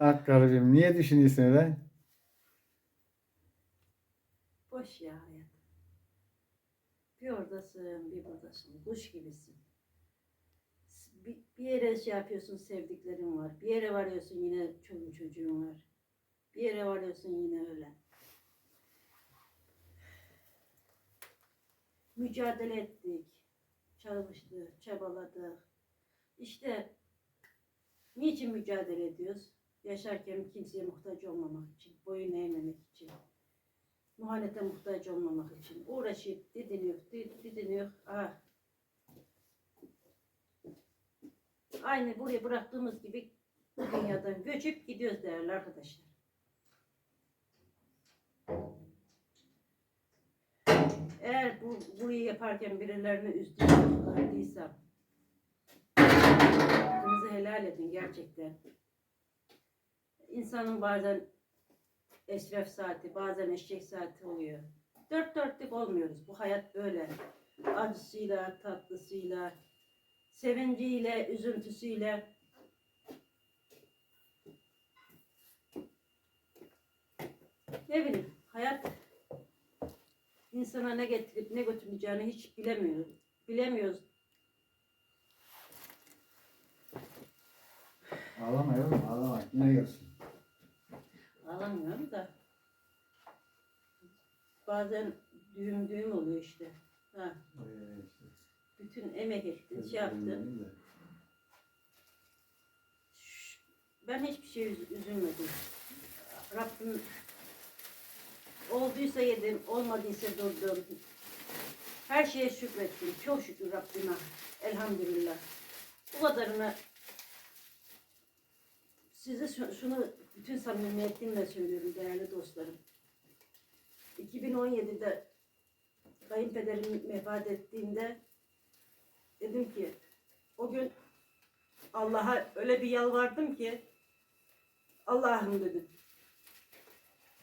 Ah karıcığım niye düşünüyorsun öyle? Boş ya hayat. Bir oradasın, bir buradasın. Kuş gibisin. Bir, bir yere şey yapıyorsun, sevdiklerin var. Bir yere varıyorsun yine çoluğun çocuğun var. Bir yere varıyorsun yine öyle. Mücadele ettik. Çalıştık, çabaladık. İşte niçin mücadele ediyoruz? Yaşarken kimseye muhtaç olmamak için, boyun eğmemek için muhalete muhtaç olmamak için uğraşıp didiniyor, di- didiniyor. Ah. Aynı buraya bıraktığımız gibi bu dünyadan göçüp gidiyoruz değerli arkadaşlar. Eğer bu burayı yaparken birilerini üzdüysem, kırdıysam hakkınızı helal edin gerçekten. İnsanın bazen eşref saati, bazen eşek saati oluyor. Dört dörtlük olmuyoruz. Bu hayat böyle. Acısıyla, tatlısıyla, sevinciyle, üzüntüsüyle. Ne bileyim, hayat insana ne getirip ne götürmeyeceğini hiç bilemiyoruz. Bilemiyoruz. Ağlama yavrum ağlama. Yine gelsin. Ağlamıyorum da. Bazen düğüm düğüm oluyor işte. Ha, Ee, işte, bütün emek ettin, şey yaptın. de. Ben hiçbir şey üz- üzülmedim. Rabbim olduysa yedim, olmadıysa durdum. Her şeye şükrettim. Çok şükür Rabbime. Elhamdülillah. Bu kadarını size şu- şunu bütün samimiyetimle söylüyorum değerli dostlarım. 2017'de kayınpederim vefat ettiğinde dedim ki o gün Allah'a öyle bir yalvardım ki Allah'ım dedim.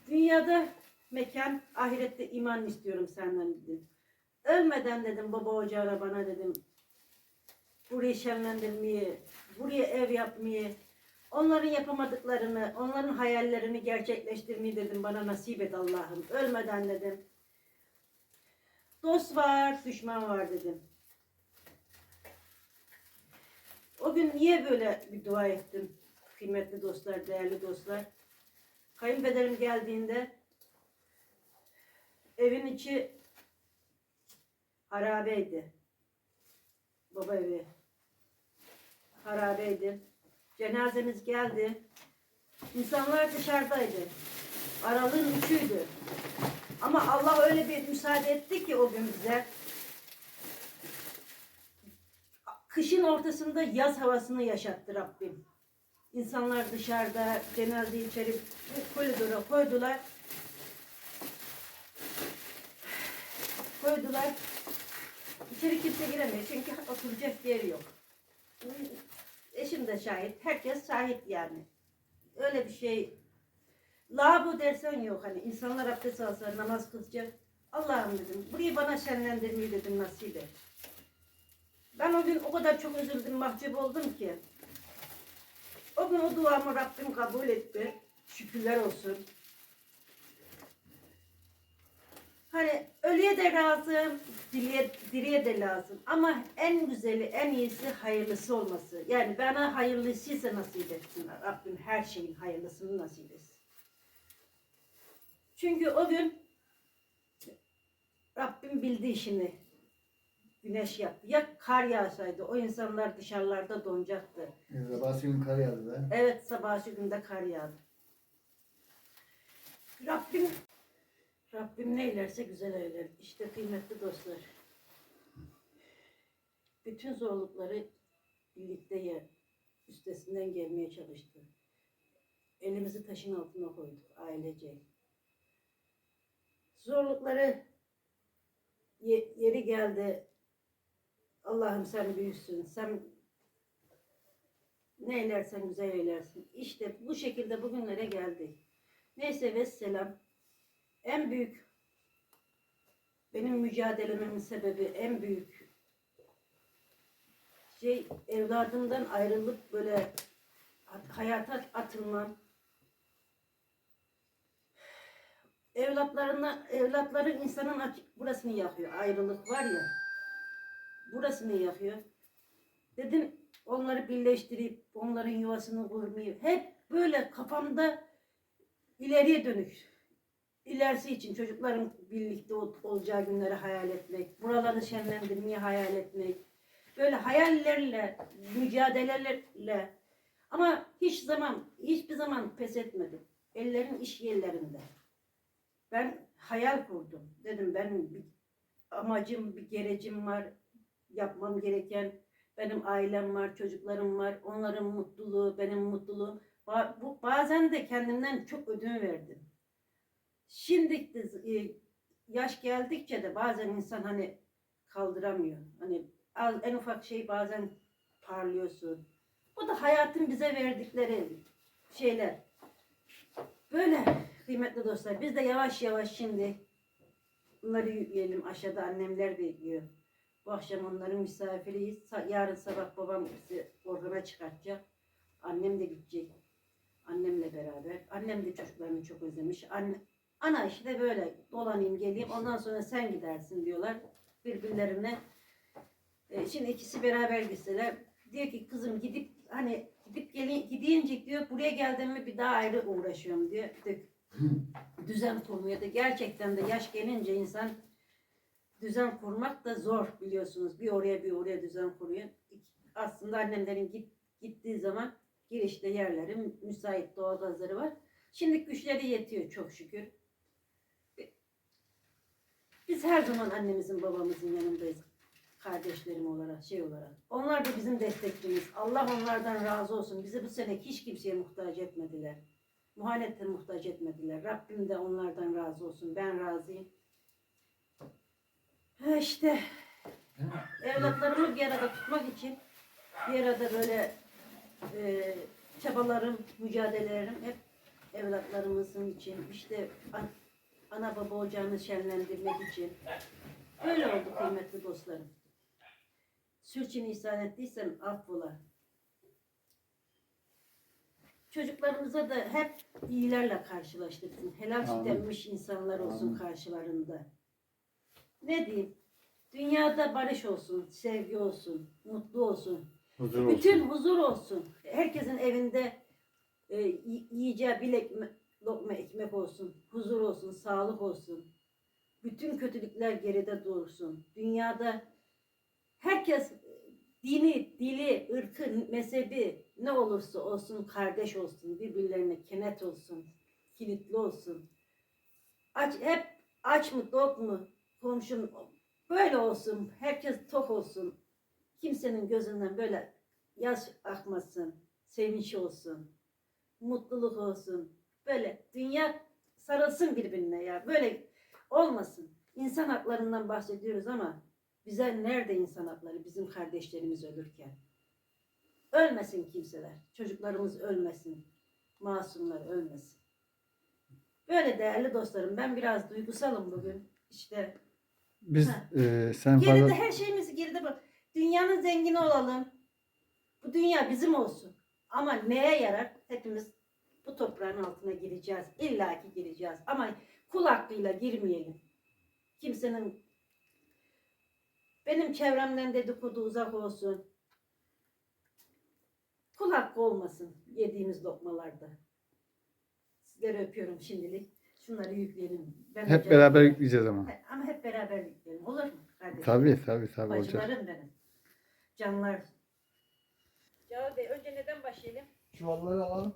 Dünyada mekan, ahirette iman istiyorum senden dedim. Ölmeden dedim baba ocağına bana dedim. Burayı şenlendirmeyi, buraya ev yapmayı, onların yapamadıklarını, onların hayallerini gerçekleştirmeyi dedim bana nasip et Allah'ım. Ölmeden dedim. Dost var, düşman var dedim. O gün niye böyle bir dua ettim? Kıymetli dostlar, değerli dostlar. Kayınpederim geldiğinde evin içi harabeydi. Baba evi harabeydi. Cenazemiz geldi. İnsanlar dışarıdaydı. Aralığın üçüydü. Ama Allah öyle bir müsaade etti ki o gün bize. Kışın ortasında yaz havasını yaşattı Rabbim. İnsanlar dışarıda cenazeyi içeri koridora koydular. Koydular. İçeri kimse giremiyor çünkü oturacak yeri yok. Eşim de şahit. Herkes şahit yani. Öyle bir şey. Lavabo dersen yok hani. insanlar abdest alsa namaz kılacak. Allah'ım dedim. Burayı bana şenlendirmeyi dedim nasip et. Ben o gün o kadar çok üzüldüm, mahcup oldum ki. O gün o duamı Rabbim kabul etti. Şükürler olsun. Hani ölüye de lazım, diriye, diriye de lazım. Ama en güzeli, en iyisi hayırlısı olması. Yani bana hayırlısıysa nasip etsin. Rabbim her şeyin hayırlısını nasip etsin. Çünkü o gün Rabbim bildi işini. Güneş yaptı. Ya kar yağsaydı o insanlar dışarılarda donacaktı. Sabah gün kar yağdı da. Evet sabahsı günde kar yağdı. Rabbim Rabbim neylerse güzel eyler. İşte kıymetli dostlar. Bütün zorlukları birlikte ye, üstesinden gelmeye çalıştı. Elimizi taşın altına koyduk ailece. Zorlukları ye- yeri geldi. Allah'ım sen büyüksün. Sen ne eylersen güzel eylersin. İşte bu şekilde bugünlere geldik. Neyse vesselam. En büyük benim mücadelememin sebebi en büyük şey evladımdan ayrılıp böyle hayata atılmam. Evlatlarına, evlatları insanın açık burasını yakıyor. Ayrılık var ya. Burasını yakıyor. Dedim onları birleştirip onların yuvasını kurmayı hep böyle kafamda ileriye dönük ilerisi için çocukların birlikte ol- olacağı günleri hayal etmek, buraları şenlendirmeyi hayal etmek, böyle hayallerle, mücadelelerle ama hiç zaman, hiçbir zaman pes etmedim. Ellerin iş yerlerinde. Ben hayal kurdum. Dedim benim bir amacım, bir gerecim var. Yapmam gereken benim ailem var, çocuklarım var. Onların mutluluğu, benim mutluluğum. Bu bazen de kendimden çok ödün verdim. Şimdi de e, yaş geldikçe de bazen insan hani kaldıramıyor. Hani en ufak şey bazen parlıyorsun. O da hayatın bize verdikleri şeyler. Böyle kıymetli dostlar. Biz de yavaş yavaş şimdi bunları yükleyelim. Aşağıda annemler bekliyor. Bu akşam onların misafiriyiz. Sa- Yarın sabah babam bizi organa çıkartacak. Annem de gidecek. Annemle beraber. Annem de çocuklarını çok özlemiş. Anne, ana işi de böyle dolanayım geleyim. Ondan sonra sen gidersin diyorlar. Birbirlerine. E, şimdi ikisi beraber gitseler. Diyor ki kızım gidip hani gidip gelin gidince diyor buraya geldim mi bir daha ayrı uğraşıyorum diyor. Düzen kurmuyor da gerçekten de yaş gelince insan düzen kurmak da zor biliyorsunuz. Bir oraya bir oraya düzen kuruyor. Aslında annemlerin git, gittiği zaman girişte yerleri müsait doğalgazları var. Şimdi güçleri yetiyor çok şükür. Biz her zaman annemizin babamızın yanındayız. Kardeşlerim olarak, şey olarak. Onlar da bizim destekçimiz. Allah onlardan razı olsun. Bizi bu sene hiç kimseye muhtaç etmediler. Muhanette muhtaç etmediler. Rabbim de onlardan razı olsun. Ben razıyım. Ha işte evlatlarımı bir arada tutmak için bir arada böyle e, çabalarım, mücadelelerim hep evlatlarımızın için işte ana baba ocağını şenlendirmek için. Böyle oldu kıymetli dostlarım. Sürçülisan ettiysem affola. Çocuklarımıza da hep iyilerle karşılaştırsın. Helal süt insanlar olsun Amin. karşılarında. Ne diyeyim? Dünyada barış olsun, sevgi olsun, mutlu olsun. Huzur Bütün olsun. huzur olsun. Herkesin evinde e, yi- yiyeceği bir ekme, lokma ekmek olsun. Huzur olsun, sağlık olsun. Bütün kötülükler geride dursun. Dünyada herkes dini, dili, ırkı, mezhebi ne olursa olsun kardeş olsun. Birbirlerine kenet olsun. Kilitli olsun. Aç, hep aç mı, tok mu, komşum böyle olsun. Herkes tok olsun. Kimsenin gözünden böyle yaş akmasın, sevinç olsun, mutluluk olsun. Böyle dünya sarılsın birbirine ya. Böyle olmasın. İnsan haklarından bahsediyoruz ama bize nerede insan hakları bizim kardeşlerimiz ölürken? Ölmesin kimseler. Çocuklarımız ölmesin. Masumlar ölmesin. Böyle değerli dostlarım ben biraz duygusalım bugün. İşte Biz Ha. e, sen Geride fazla her şeyimiz geride bak. Dünyanın zengini olalım. Bu dünya bizim olsun. Ama neye yarar? Hepimiz toprağın altına gireceğiz. İlla ki gireceğiz. Ama kul hakkıyla girmeyelim. Kimsenin benim çevremden dedikodu uzak olsun. Kul hakkı olmasın yediğimiz lokmalarda. Sizleri öpüyorum şimdilik. Şunları yükleyelim. Ben hep beraber yükleyeceğiz ama. Ama hep beraber yükleyelim. Olur mu kardeşim? Tabii tabii tabii olacak. Bacılarım benim. Canlar. Cavit Bey önce neden başlayalım? Çuvalları alalım.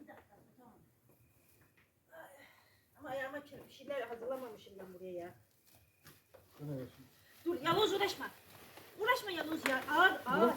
Önce tamam. Ay, Ama ayağıma çır- bir şeyler hazırlamamışım ben buraya ya. Dur Yavuz uğraşma. Uğraşma Yavuz ya. Ağır ağır.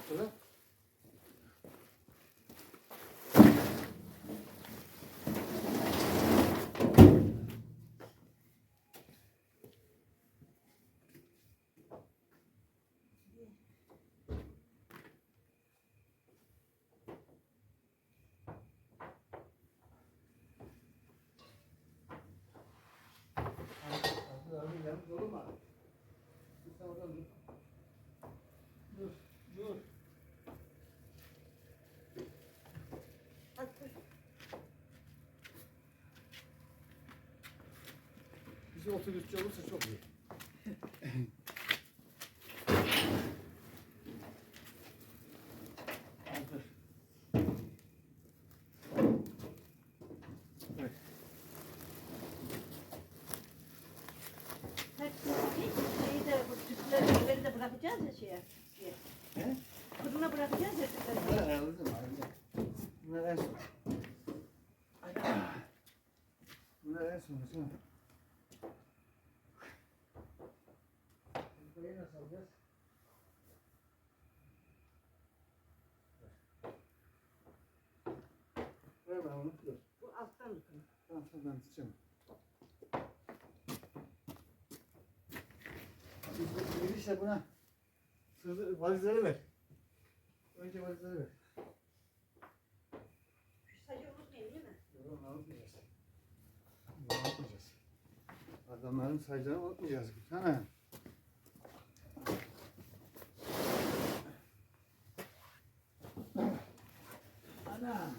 Todo mais. Isso é bırakacağız ya şeye. şeye. He? Fırına bırakacağız ya. Bunlar ayarladım abi. Bunlar en son. Bunlar en son. Burayı nasıl alacağız? Ver bana onu. Dur. Bu alttan tutun. Tamam ben tutacağım. Bu girişle buna valizleri ver. Önce valizleri ver. Şu sacı unutmayın değil mi? Yok onu unutmayacağız. Unutmayacağız. Adamların sayılarını unutmayacağız. Sana. Ana.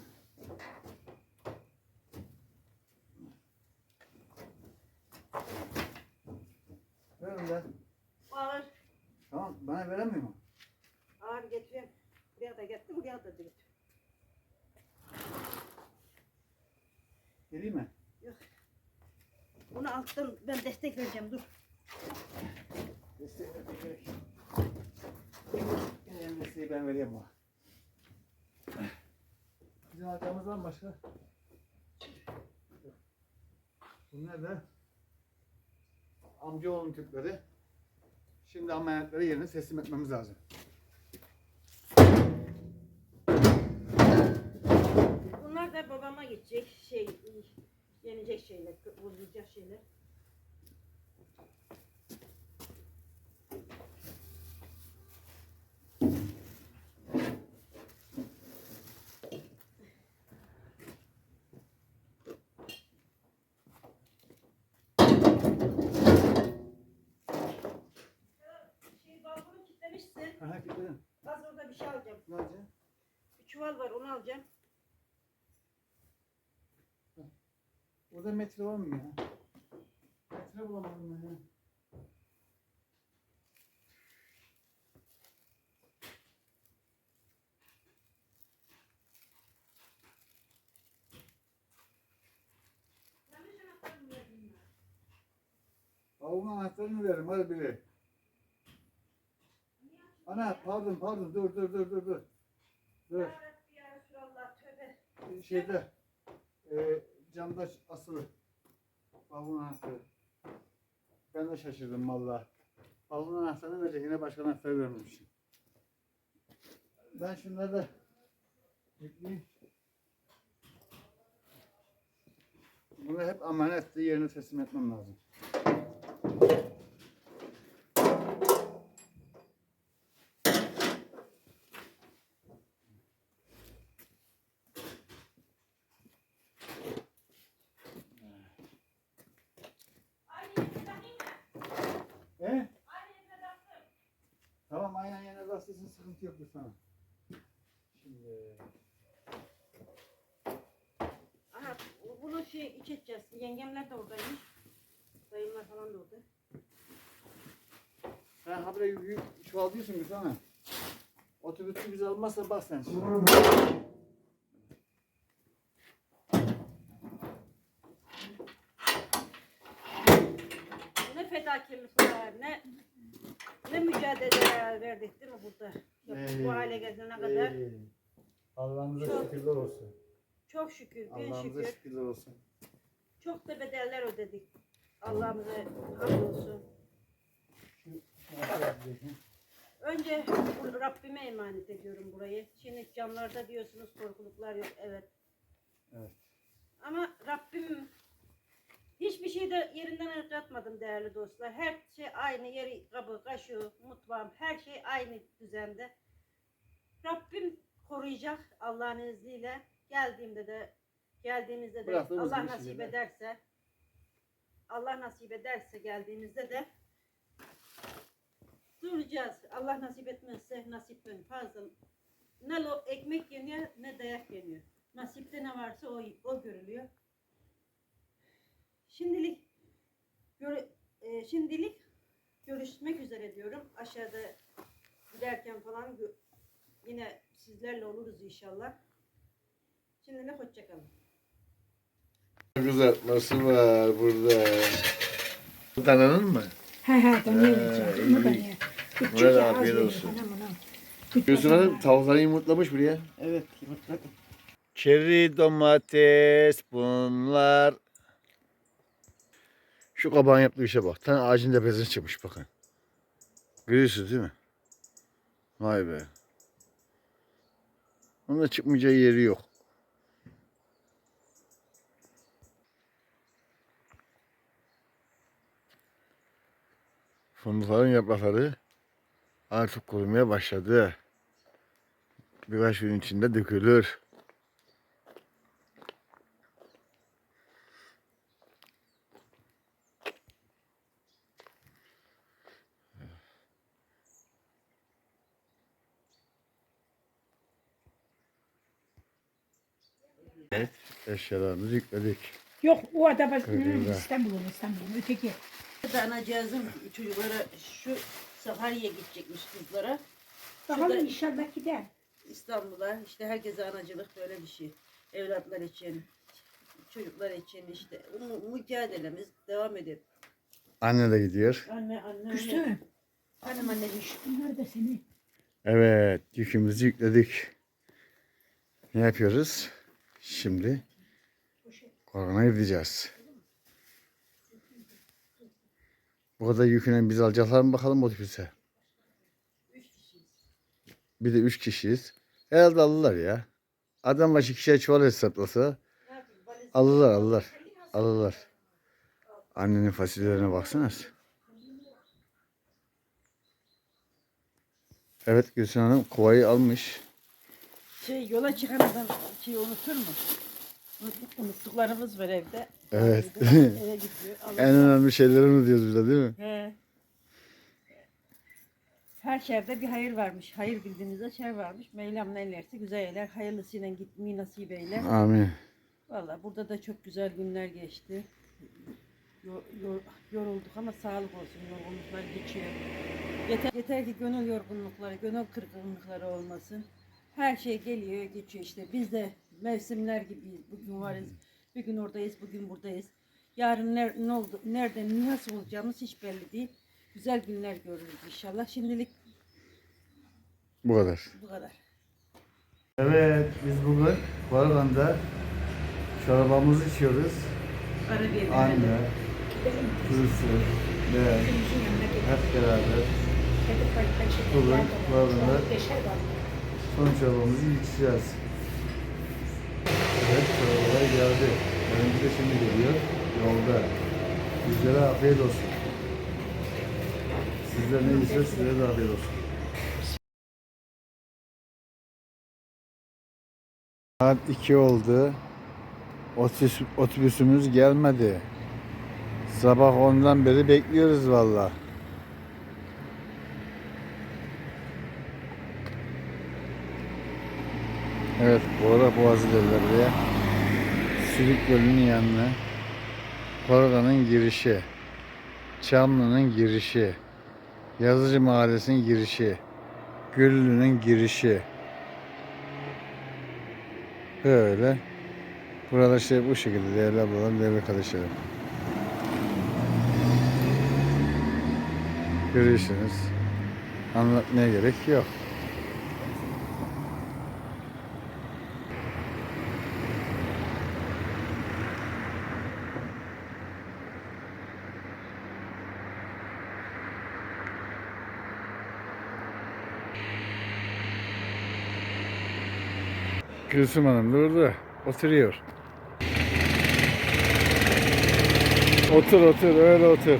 Ver onu da. Bana veremiyor mu? Ağır getiriyorum. Buraya da getir, buraya da getir. Geleyim mi? Bunu alttan ben destek vereceğim dur. Desteği vermeye gerek yok. En desteği ben vereyim bu. Bizim arkamız var mı başka? Bunlar da amcaoğlunun tüpleri. Şimdi ameliyatları yerine teslim etmemiz lazım. Bunlar da babama gidecek şey, yenecek şeyler, bozulacak şeyler. Az orada bir şey alacağım. Ne yapacaksın? Bir çuval var onu alacağım. Orada metre var mı ya? Metre bulamadım ben ya. Avun anahtarını verin hadi biri. Ana pardon pardon dur dur dur dur dur. Dur Yarabbim ya Resulallah tövbe. şeyde e, camda asılı. Avun anahtarı. Ben de şaşırdım valla. Avun anahtarını verecek yine başka anahtarı vermemişim. Ben şunları da yükleyeyim. Bunu hep emanetti yerine teslim etmem lazım. He? Tamam aynen yerine rastlasın sıkıntı yok sana. Şimdi Aha bunu şey iç edeceğiz. Yengemler de oradaymış. Dayımlar falan da orada. sen habire yük çoğaltıyorsun bir sana. Otobüsü bizi almazsa bak sen şimdi. Ne fedakarlıklar, ne ne mücadele verdik değil mi burada? Yok, Ey, bu hale gelene kadar. Ey, Allah'ımıza Çok- şükürler olsun. Çok şükür, bin Allah'ımıza şükür. şükürler olsun. Çok da bedeller ödedik. Allah'ımıza hamdolsun. Şu. Önce bu Rabbime emanet ediyorum burayı. Şimdi camlarda diyorsunuz korkuluklar yok. Evet. Evet. Ama Rabbim hiçbir şey de yerinden ırgatmadım değerli dostlar. Her şey aynı yeri, kabı, kaşığı, mutfağım her şey aynı düzende. Rabbim koruyacak Allah'ın izniyle. Geldiğimde de geldiğimizde de Bıraktığımız Allah nasip şeyler. ederse Allah nasip ederse geldiğimizde de Duracağız. Allah nasip etmezse nasipten fazla. Ne lo ekmek yeniyor ne dayak yeniyor. Nasipte ne varsa o, o görülüyor. Şimdilik göre, e, şimdilik görüşmek üzere diyorum. Aşağıda giderken falan gö- yine sizlerle oluruz inşallah. Şimdilik hoşçakalın. Kızartması var burada. Dananın mı? He he yiyeceğim. Bunu ben Buna da afiyet olsun. Gülsün Hanım ha. tavukları yumurtlamış buraya. Evet, yumurtladım. Çeri domates bunlar. Şu kabağın yaptığı işe bak. Tane ağacın tepesine çıkmış bakın. Görüyorsunuz değil mi? Vay be. Onun da çıkmayacağı yeri yok. Fındıkların yaprakları artık kurumaya başladı. Birkaç gün içinde dökülür. Evet, eşyalarımızı yükledik. Yok o araba Öyle. İstanbul'un İstanbul'un öteki. da anacığızın çocuklara şu Sakarya'ya gidecekmiş kızlara. Bakalım Şurada- inşallah gider. İstanbul'a işte herkese anacılık böyle bir şey. Evlatlar için, çocuklar için işte mu- mücadelemiz devam ediyor. Anne de gidiyor. Anne anne. Anne. Hanım anneciğim. Bunlar da seni. Evet, yükümüzü yükledik. Ne yapıyoruz? Şimdi korona gideceğiz. Bu kadar yüküne biz alacaklar mı bakalım otobüse? Bir de üç kişiyiz. Herhalde alırlar ya. Adam başı kişiye çuval hesaplasa alırlar alırlar. Alırlar. Annenin fasulyelerine baksana. Evet Gülsün Hanım kovayı almış. Şey yola çıkan adam şeyi unutur mu? Unut- Unuttuklarımız var evde. Evet. Eve gidiyor. Allah En önemli şeyleri unutuyoruz burada değil mi? He. Her şerde bir hayır varmış. Hayır bildiğinizde şer varmış. Mevlam ne eylerse güzel eyler. Hayırlısıyla gitmeyi nasip eyler. Amin. Valla burada da çok güzel günler geçti. Yor- yor- yorulduk ama sağlık olsun. Yorgunluklar geçiyor. Yeter, yeter ki gönül yorgunlukları, gönül kırgınlıkları olmasın. Her şey geliyor, geçiyor işte. Biz de mevsimler gibiyiz. Bugün varız, bir gün oradayız, bugün buradayız. Yarın ner, ne oldu, nerede, nasıl olacağımız hiç belli değil. Güzel günler görürüz inşallah. Şimdilik Bu kadar. bu kadar. Evet biz bugün Karagan'da çorbamızı içiyoruz. Arabiye Anne, kızısı, ben hep beraber Bugün var. son çorbamızı içeceğiz. Geldi. Benimki de şimdi geliyor. Yolda. Bizlere afiyet olsun. Sizler ne ise size de afiyet olsun. Saat 2 oldu. Otobüs, otobüsümüz gelmedi. Sabah 10'dan beri bekliyoruz valla. Evet, Bora Boğazı derler buraya. Sülük Gölü'nün yanına. Korgan'ın girişi. Çamlı'nın girişi. Yazıcı Mahallesi'nin girişi. Güllü'nün girişi. Böyle. Burada işte bu şekilde değerli ablalarım, değerli kardeşlerim. Görüyorsunuz. Anlatmaya gerek yok. Gülsüm Hanım da burada. Oturuyor. Otur otur öyle otur.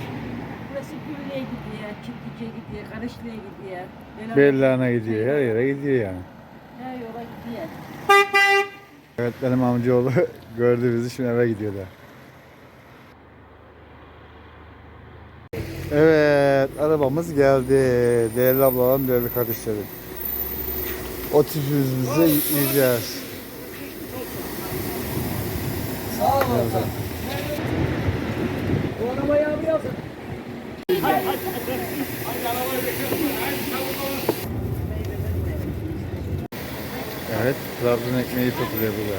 Burası Güllü'ye gidiyor, Çiftlik'e gidiyor, Karışlı'ya gidiyor. Böyle Bellana gidiyor. Her yere gidiyor yani. Her yola gidiyor. Evet benim amcaoğlu gördü bizi şimdi eve gidiyor da. Evet Evet, arabamız geldi. Değerli ablalarım, değerli kardeşlerim. Otobüsümüze yükleyeceğiz. Sağ olun. Bu arabayı abi yazın. Evet, Trabzon ekmeği tutuluyor burada.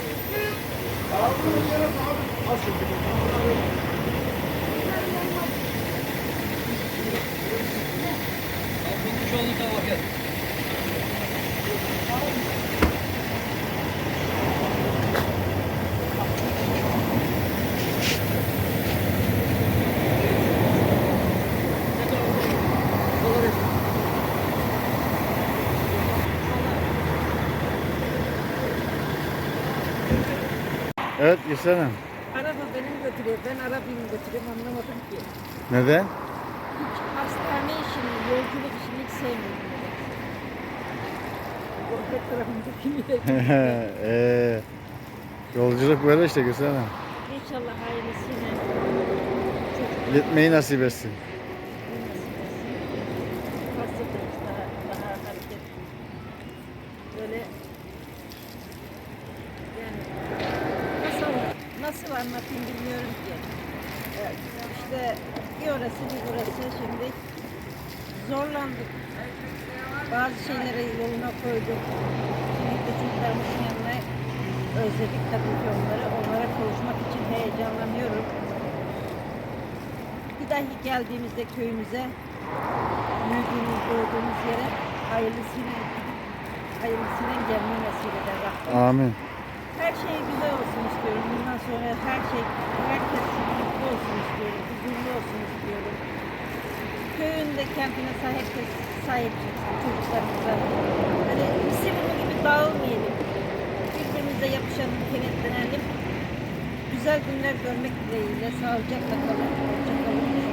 Evet, Gülsen Hanım. Araba benim götürüyor. Ben arabayı götürüyorum anlamadım ki. Neden? Hiç hastane işini, yolculuk işini hiç sevmiyorum. Gurbet tarafındaki. Eee, yolculuk böyle işte Gülsen Hanım. İnşallah hayırlısıyla. Gitmeyi nasip etsin. Fazladır daha, daha hareket. Böyle yani nasıl nasıl anlatayım bilmiyorum ki. Ee, İşte bir orası bir burası şimdi zorlandık. Bazı şeyleri yoluna koyduk. De çocuklarımızın yanına özledik tabii ki onları. Onlara kavuşmak için heyecanlanıyorum. Bir dahi geldiğimizde köyümüze büyüdüğümüz, doğduğumuz yere hayırlısıyla gidip hayırlısıyla gelmeyi nasip eder Rabbim. Amin. Her şey güzel olsun istiyorum. Bundan sonra her şey, herkes mutlu olsun istiyorum. Huzurlu olsun istiyorum. Köyünde kentine sahip, herkes sahip çıksın çocuklarımıza. Hani Mısırlı gibi dağılmayalım. Birbirimize yapışalım, kenetlenelim. Güzel günler görmek dileğiyle. Sağlıcakla kalın. Hoşça kalın. Allah'a emanet.